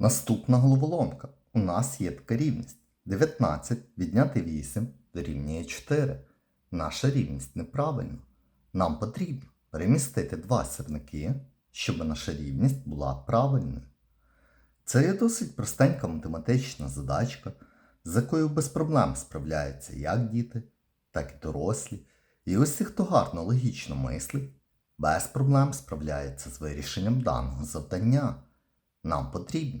Наступна головоломка. У нас є така рівність. 19 відняти 8 дорівнює 4. Наша рівність неправильна. Нам потрібно перемістити два сірники, щоб наша рівність була правильною. Це є досить простенька математична задачка, з якою без проблем справляються як діти, так і дорослі. І ось ті, хто гарно логічно мислить, без проблем справляється з вирішенням даного завдання. Нам потрібно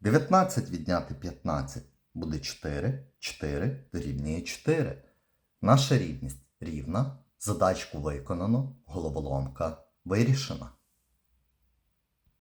19 відняти 15 буде 4, 4 дорівнює 4. Наша рівність рівна, задачку виконано, головоломка вирішена.